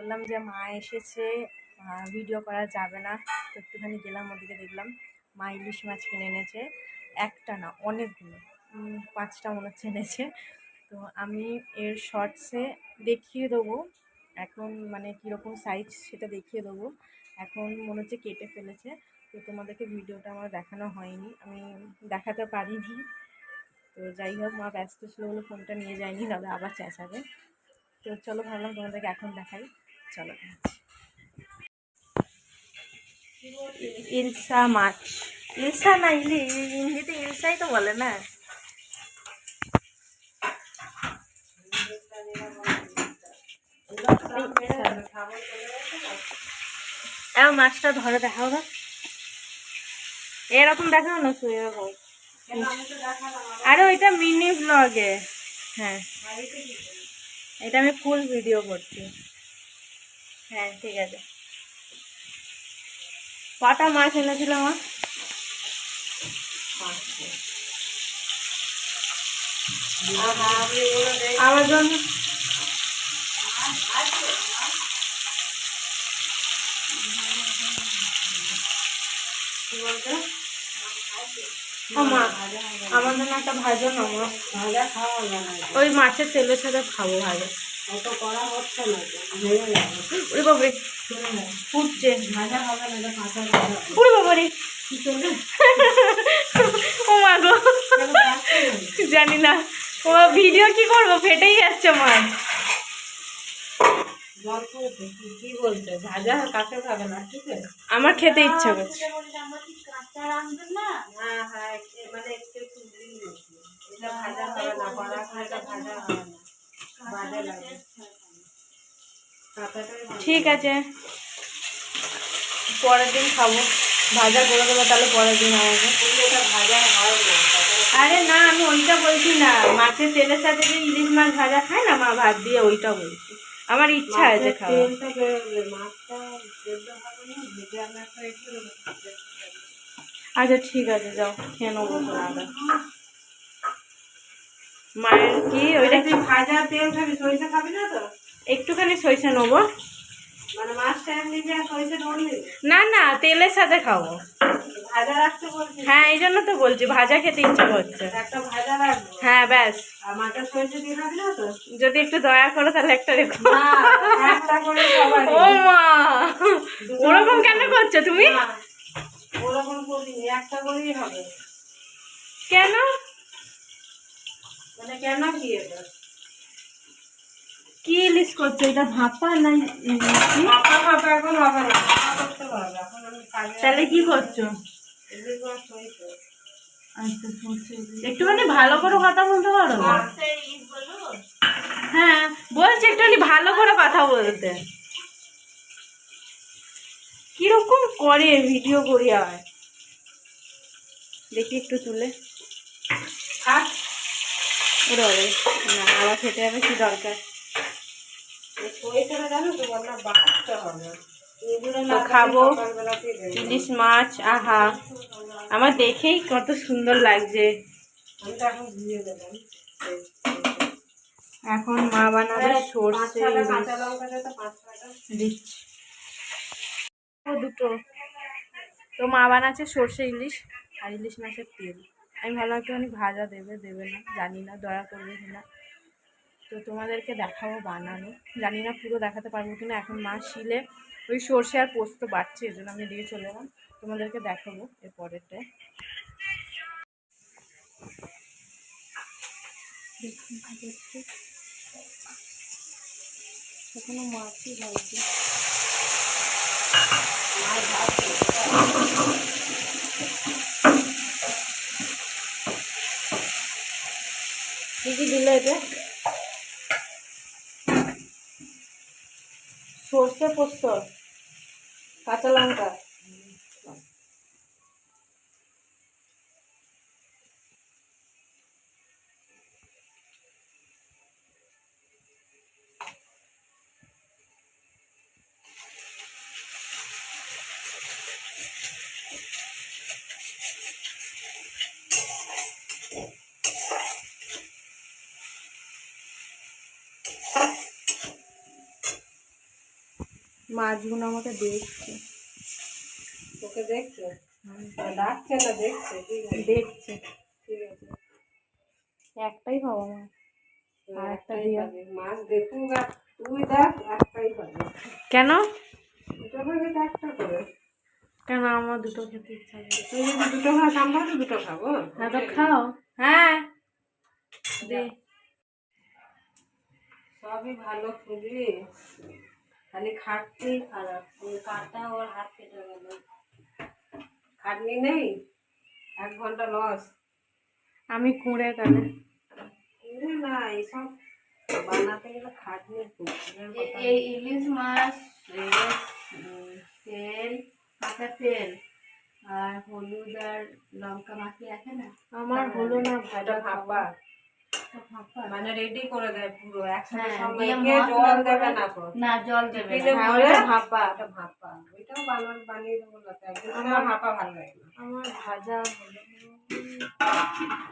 বললাম যে মা এসেছে ভিডিও করা যাবে না। তো একটুখানি গেলাম, ওদিকে দেখলাম মা ইলিশ মাছ কিনে এনেছে। একটা না, অনেকগুলো। পাঁচটা মনে হচ্ছে এনেছে। তো আমি এর শর্টসে দেখিয়ে দেবো। এখন মানে কীরকম সাইজ সেটা দেখিয়ে দেবো। এখন মনে হচ্ছে কেটে ফেলেছে। তো তোমাদেরকে ভিডিওটা আমার দেখানো হয়নি। আমি দেখাতে পারিনি। তো যাই হোক, মা ব্যস্ত ছিল বলে ফোনটা নিয়ে যায়নি, দাদা আবার চেঁচাবে। তো চলো ভাবলাম তোমাদেরকে এখন দেখাই। চলো। ইলসা মাছ ইলসা না, ইলি হিন্দিতে ইলসাই তো বলে না। মাছটা ধরে দেখাও না। এরকম দেখাও না এরকম। আরে ওইটা মিনি ব্লগে হ্যাঁ। এটা আমি ফুল ভিডিও করছি। হ্যাঁ ঠিক আছে। কটা মাছ এনেছিল আমার আমার জন্য মা আমার জন্য একটা ভাজো না ভাজা খাওয়া ওই মাছের তেলের সাথে খাব ভালো অত করা হচ্ছে না তো ভেঙে যাবে ওরে বাবারে। ফুটছে ভাজা হবে না এটা কাঁচা ওরে বাবারে। ও মা গো। কেন পাচ্ছে না? জানি না। ও ভিডিও কি করব? ফেটেই যাচ্ছে মা। আমার খেতে ইচ্ছা করছে। মানে ঠিক আছে। পরের দিন খাব। ভাজা করে দেবো তাহলে পরের দিন আমাকে। হয় আরে না আমি ওইটা বলছি না। মাছের তেলের সাথে যে ইলিশ মাছ ভাজা খায় না মা ভাত দিয়ে ওইটা বলছি। আমার ইচ্ছা আছে খাওয়া আচ্ছা ঠিক আছে যাও। খেয়ে নেব। তোমাদের মায়ের কি ওইটা তুই ভাজা তেল খাবি সরিষা খাবি না তো? একটুখানি সইষে নেব। মানে মাছটা এমনি যে সরিষা না না তেলের সাথে খাব। ভাজা রাখতে বলছি হ্যাঁ এই জন্য তো বলছি ভাজা খেতে ইচ্ছা করছে। একটা ভাজা রাখব। হ্যাঁ ব্যাস। আর সরিষা দিয়ে খাবি না তো? যদি একটু দয়া করো তাহলে একটা রেখো একটা করে সবাই ও মা! ওরকম কেন করছ তুমি? ওরকম একটা করেই হবে। কেন? মানে কেন কি এটা? কি ইলিশ করছ? এটা ভাপা না এখন হবে তাহলে কি করছ? আচ্ছা। একটুখানি ভালো করে কথা বলতে পারো? হ্যাঁ বলছি একটুখানি ভালো করে কথা বলতে। কীরকম করে ভিডিও করি আর? দেখি একটু তুলে। থাক। ওরে ওরে না আবার খেতে যাবে কি দরকার? হবে। খাব। ইলিশ মাছ আহা। আমার দেখেই কত সুন্দর লাগছে। এখন মা বানাবে সর্ষে পাঁচ ছটা দিচ্ছি দুটো। তো মা বানাচ্ছে সর্ষে ইলিশ আর ইলিশ মাছের তেল। আমি ভাবলাম একটুখানি ভাজা দেবে দেবে না, জানি না দয়া করবে কি না। তো তোমাদেরকে দেখাবো বানানো। জানি না পুরো দেখাতে পারব কিনা, এখন মা শিলে ওই সর্ষে আর পোস্ত বাড়ছে এর জন্য আমি দিয়ে চলে এলাম। তোমাদেরকে দেখাবো এর পরেরটায় দেখুন এখনও মাছই ভাজছে কি কি দিলে এতে সর্ষে পোস্ত কাঁচা লঙ্কা। মাছগুলো আমাকে দেখছে। তোকে দেখছে? ডাকছে না দেখছে? দেখছে। ঠিক আছে একটাই পাবো একটা। মাছ দেখুক আর তুই দেখ একটাই পাবে। কেন? দুটো ভাগে তো একটা করে। কেন? আমার দুটো খেতে ইচ্ছা করে। তুই যদি দুটো খাস আমরা তো দুটো খাব। হ্যাঁ তো খাও। হ্যাঁ। দে। সবই ভালো খুবই খালি খাটতেই খারাপ কাটা ওর হাত কেটে গেল। খাটনি নেই? এক ঘণ্টা লস আমি কুঁড়ে তাহলে না এইসব বানাতে গেলে খাটনি এই ইলিশ মাছ তেল কাঁচা তেল আর হলুদ আর লঙ্কা মাখি আছে না? আমার হলো না ভাজা ভাপা। মানে রেডি করে দেয় পুরো একসাথে হ্যাঁ, জল দেবে না তো না জল দেবে না। ভাপা। ওটা ভাপা। ওইটাও বানান বানিয়ে দেবো না আমার ভাপা ভালো লাগে আমার ভাজা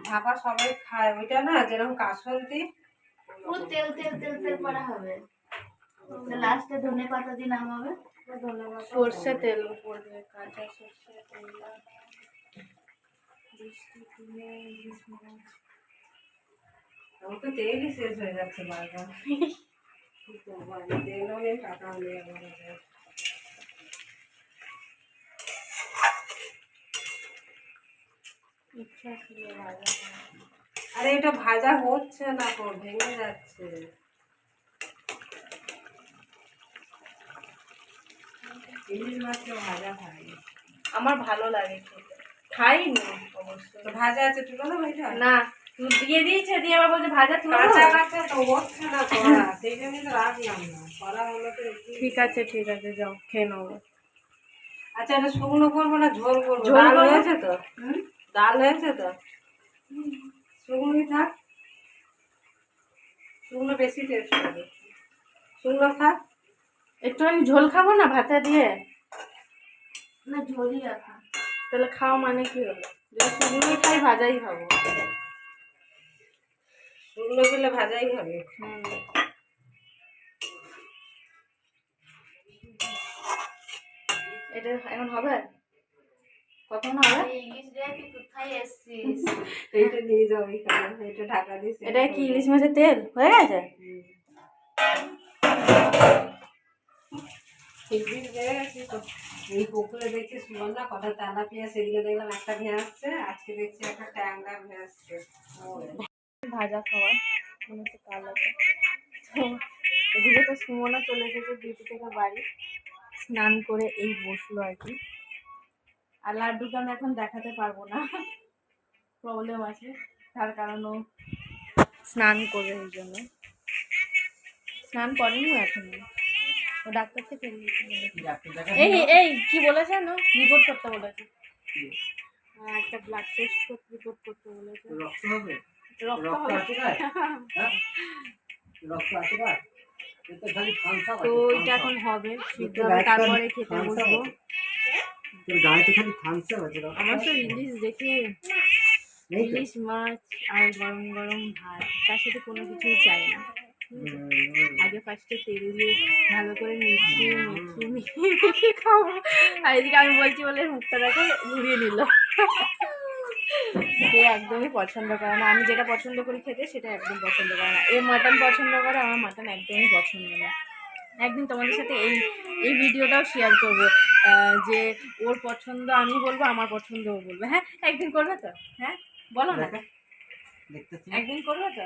ভাপা সবাই খায় ওইটা না যেরকম কাসন্তি পুরো তেল তেল তেল তেল করা হবে। লাস্টে ধনে পাতা দিয়ে নামাবে। সর্ষে তেল পড়বে কাঁচা সর্ষে তেল। বৃষ্টি আমার তো তেলই শেষ হয়ে যাচ্ছে বারবার। কি করব আমি তেলও নেই টাকাও নেই আমার ইচ্ছা ছিল ভাজা। আরে এটা ভাজা হচ্ছে না তো ভেঙে যাচ্ছে। ইলিশ ভাজা খাই আমার ভালো লাগে খেতে। খাইনি অবশ্য। ভাজা আছে তুলো না ভাইটা? না। দিয়ে দিয়েছে দিয়ে আবার বলছে ভাজা ঠিক আছে ঠিক আছে যাও খেয়ে নেব আচ্ছা এটা শুকনো করব না ঝোল করব? ডাল হয়েছে তো? ডাল হয়েছে তো? শুকনোই থাক। শুকনো বেশি টেস্ট হবে। শুকনো থাক। একটুখানি ঝোল খাব না ভাতে দিয়ে? না ঝোলই রাখা। তাহলে খাও মানে কি হলো? যদি শুকনোই খাই ভাজাই খাব। শুকনো গেলে ভাজাই হবে। হুম। এটা এখন হবে? কখন হবে? ইলিশ কোথায় এসছিস এইটা নিয়ে যাও এইখানে এটা ঢাকা দিস এটা কি ইলিশ মাছের তেল? হয়ে গেছে? এই পুকুরে দেখছি সুগন্ধা কটা সেগুলো দেখলাম একটা ভেঙাচ্ছে আজকে দেখছি একটা ট্যাংরা ভাজা খাওয়ার মনে হচ্ছে কালাতে তো এদিকে তো সুমনা চলে এসেছে ডিউটি থেকে বাড়ি। স্নান করে এই বসল আর কি। আর লাড্ডুকে আমি এখন দেখাতে পারব না। প্রবলেম আছে। তার কারণ ও স্নান করবে ওই জন্য। স্নান করেনি এখন। ও ডাক্তার থেকে এই এই কি বলেছে না রিপোর্ট করতে বলেছে। হ্যাঁ, একটা ব্লাড টেস্ট রিপোর্ট করতে বলেছে। রক্ত হবে? রক্ত রক্ত আছে হ্যাঁ? রক্ত আছে তো এটা এখন হবে। তারপরে খেতে ফালসা বসবো। গায়ে তো খালি ফালসা আছে, আমার তো ইলিশ দেখে ইলিশ মাছ আর গরম গরম ভাত তার সাথে কোনো কিছুই চাই না। আগে ফার্স্টে তেল দিয়ে ভালো করে মিশিয়ে মিশিয়ে মিশিয়ে মিশিয়ে খাব। আর এদিকে আমি বলছি বলে মুখটা দেখো ঘুরিয়ে নিল। সে একদমই পছন্দ করে না। আমি যেটা পছন্দ করি খেতে সেটা একদম পছন্দ করে না। এ মাটন পছন্দ করে আমার মাটন একদমই পছন্দ না। একদিন তোমাদের সাথে এই এই ভিডিওটাও শেয়ার করব। যে ওর পছন্দ আমি বলব আমার পছন্দ ও বলবে। হ্যাঁ? একদিন করবে তো? হ্যাঁ? বলো না একদিন করবে তো?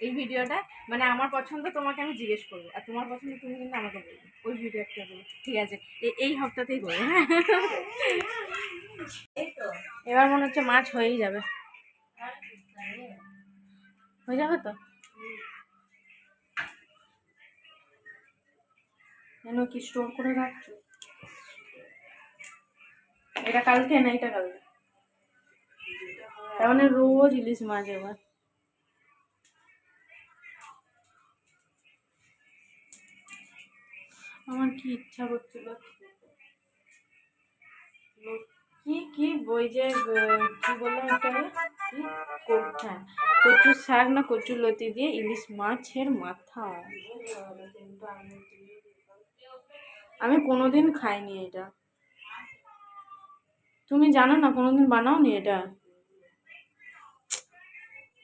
এই ভিডিওটা? মানে আমার পছন্দ তোমাকে আমি জিজ্ঞেস করব। আর তোমার পছন্দ তুমি কিন্তু আমাকে বলবে। ওই ভিডিও একটা করব ঠিক আছে? এ- এই হপ্তাতেই করব। হ্যাঁ? এবার মনে হচ্ছে মাছ হয়েই যাবে। হয়ে যাবে তো? কেন কি স্টোর করে রাখছো? এটা কালকে না এটা কালকে? তার মানে রোজ ইলিশ মাছ এবার। আমার কি ইচ্ছা করছিল? কি কি বই যে কি বললাম একটা কি? হ্যাঁ কচুর শাক না কচুর লতি দিয়ে ইলিশ মাছের মাথা। আমি কোনোদিন খাইনি এটা। তুমি জানো না, কোনোদিন বানাওনি এটা?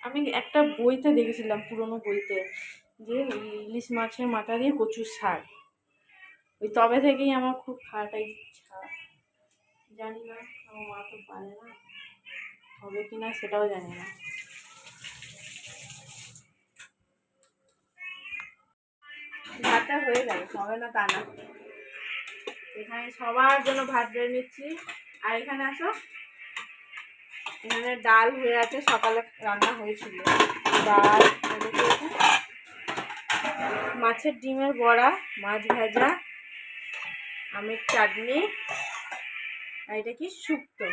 আমি একটা বইতে দেখেছিলাম, পুরোনো বইতে, যে ইলিশ মাছের মাথা দিয়ে কচুর শাক। ওই তবে থেকেই আমার খুব খাওয়াটা ইচ্ছা। জানি না, আমার মা তো পারে না। হবে কি না সেটাও জানি না। ভাতটা হয়ে গেল, হবে না তা না। এখানে সবার জন্য ভাত বেড়ে নিচ্ছি। আর এখানে আসো। এখানে ডাল হয়ে আছে, সকালে রান্না হয়েছিল। ডাল মাছের ডিমের বড়া, মাছ ভাজা, আমের চাটনি আর এটা কি শুক্তো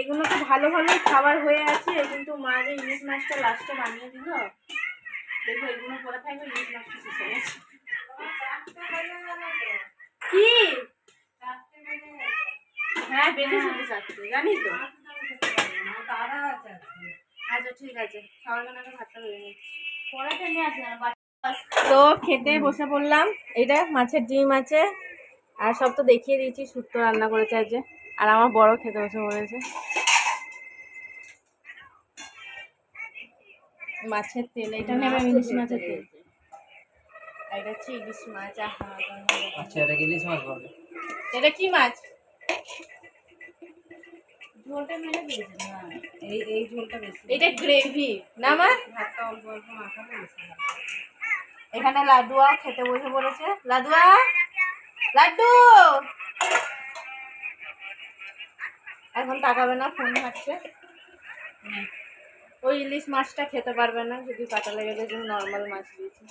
এগুলো তো ভালো ভালোই খাবার হয়ে আছে কিন্তু মা যে ইলিশ মাছটা লাস্টে বানিয়ে দিল, দেখো এগুলো পরে থাকবে, ইলিশ মাছটা শেষ হয়ে কি? হ্যাঁ বেঁধে চলে যাচ্ছে জানি তো? আচ্ছা ঠিক আছে তো খেতে বসে পড়লাম, এটা মাছের ডিম আছে আর সব তো দেখিয়ে দিয়েছি শুক্তো রান্না করেছে আজ আর আমার বড় খেতে বসে পড়েছে। মাছের তেল এটা নেবে ইলিশ মাছের তেল। আর এটা হচ্ছে ইলিশ মাছ আচ্ছা এটা ইলিশ মাছ বলে? এটা কি মাছ? ঝোলটা মেরে দিয়েছে না। এই এই ঝোলটা বেশি। এটা গ্রেভি। না মা? ভাতটা অল্প অল্প মাখানো এখানে লাডুয়া খেতে বসে পড়েছে। লাডুয়া! লাড্ডু! এখন তাকাবে না, ফোন ঘাটছে। ওই ইলিশ মাছটা খেতে পারবে না, যদি কাটা লেগে যায় নর্মাল মাছ দিয়েছি।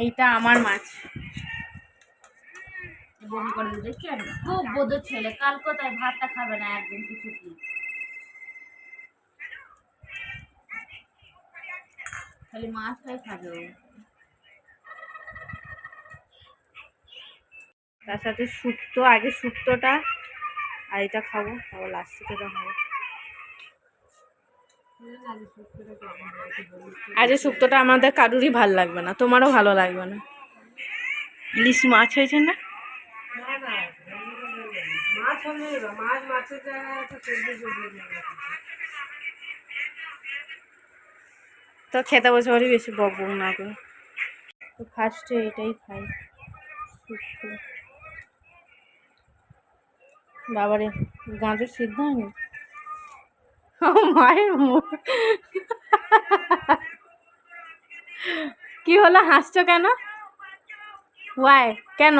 এইটা আমার মাছ। বমি করে দেখছেন খুব বোধ ছেলে কাল কোথায় ভাতটা খাবে না একদিন কিছু কি? খালি মাছটাই খাবে ও। তার সাথে শুক্তো আগে শুক্তোটা আর এটা খাব তারপর লাস্টে তো খাব আজ শুক্তোটা আমাদের কারুরই ভালো লাগবে না তোমারও ভালো লাগবে না। ইলিশ মাছ হয়েছে না? মাছ মাছ মাছের জায়গায় সবজি সবজি তো খেতে বসে পারি বেশি বক বক না করে। তো ফার্স্টে এটাই খাই। বাবারে, গাঁজর সিদ্ধ হয়নি? মায়ের মুখ। কি হলো, হাসছো কেন? ওয়াই কেন?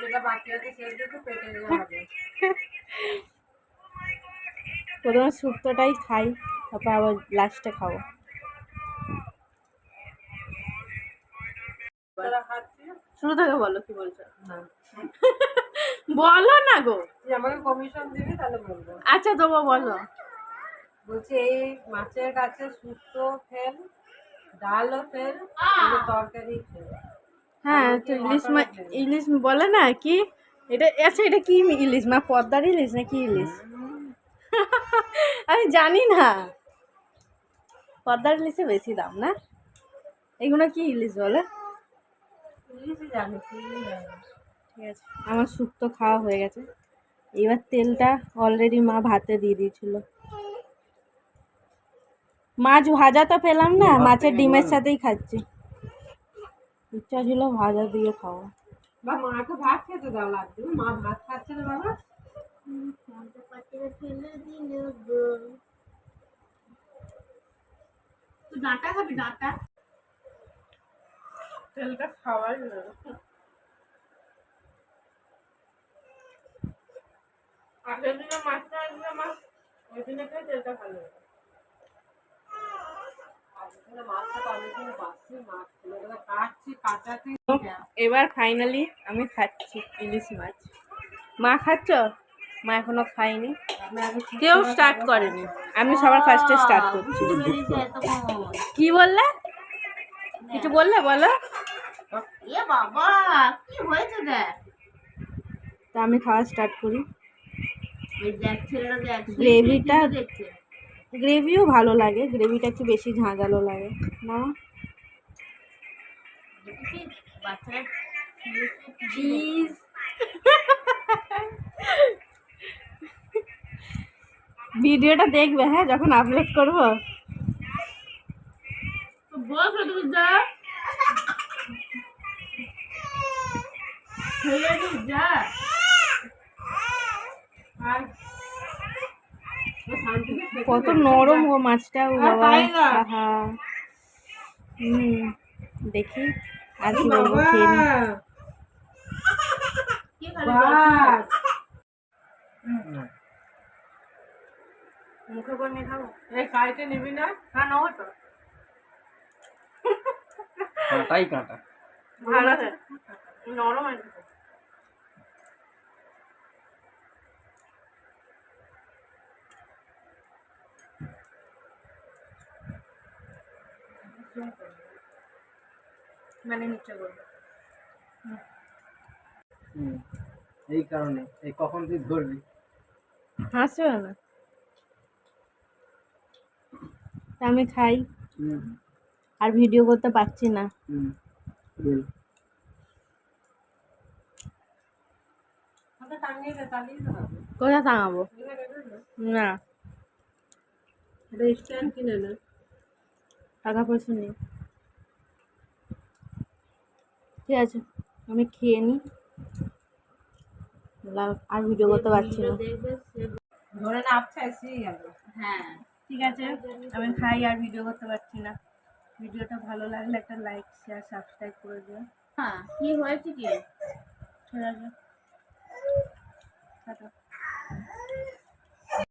যেটা বাকি আছে সেটা তো পেটে দেওয়া হবে। প্রথমে শুক্তোটাই খাই তারপর আবার লাস্টে খাব। শুরু থেকে বলো কি বলছো? না। বলো না গো। তুই আমাকে কমিশন দিবি তাহলে বলব। আচ্ছা দেবো বলো। বলছি এই মাছের কাছে শুক্তো ফেল ডালও ফেল তরকারি ফেল। হ্যাঁ তো ইলিশ মাছ ইলিশ বলে না কি? এটা আচ্ছা এটা কি ইলিশ? মা পদ্মার ইলিশ না কি ইলিশ? আমি জানি না। পদ্মার ইলিশে বেশি দাম না? এগুলো কি ইলিশ বলে। ঠিক আছে আমার শুক্তো খাওয়া হয়ে গেছে। এবার তেলটা অলরেডি মা ভাতে দিয়ে দিয়েছিল। মাছ ভাজা তো পেলাম না মাছের ডিমের সাথেই খাচ্ছি। ইচ্ছা ছিল ভাজা দিয়ে খাওয়া বা মাকে ভাত খেতে দাও লাগবে মা ভাত খাচ্ছে না বাবা? ডাঁটা খাবি, ডাঁটা? তেলটা খাওয়াই আগের দিনে মাছটা আসলে মাছ ওই দিনে তেলটা ভালো আজকে মাছটা তো অনেকদিন বাসি মাছ ছিল এগুলো কাটছি কাটাতে এবার ফাইনালি আমি খাচ্ছি ইলিশ মাছ। মা খাচ্ছ? মা এখনও খাইনি কেউ স্টার্ট করেনি। আমি সবার ফার্স্টে স্টার্ট করছি। কি বললে? কিছু বললে বলো? এ বাবা কি হয়েছে দেখ? তো আমি খাওয়া স্টার্ট করি। গ্রেভিটা- দেখছে গ্রেভিও ভালো লাগে, গ্রেভিটা একটু বেশি ঝাঁঝালো লাগে, না? ভিডিওটা দেখবে হ্যাঁ যখন আপলোড করব। যা। আর কত নরম ও মাছটা ও বাবা। হুম দেখি আর কি বলব খেয়ে মুখে করে নিয়ে খাব। এই কাইটে নিবি না? হ্যাঁ নেব তো। কাঁটাই কাঁটা। ভালো নরম আছে। মানে নিচে করব এই কারণে এই কখন তুই ধরবি? হাসবে না। তা আমি খাই। হুম। আর ভিডিও করতে পারছি না। কোথায় টাঙাবো। না। স্ট্যান্ড কিনে নে। টাকা পয়সা নেই। ঠিক আছে আমি খেয়ে নিই আর ভিডিও করতে পারছি না। দেখবে ধরে না আপছে এসেই গেল। হ্যাঁ। ঠিক আছে আমি খাই আর ভিডিও করতে পারছি না। ভিডিওটা ভালো লাগলে একটা লাইক শেয়ার সাবস্ক্রাইব করে দিও। হ্যাঁ কি হয়েছে কি? ঠিক আছে।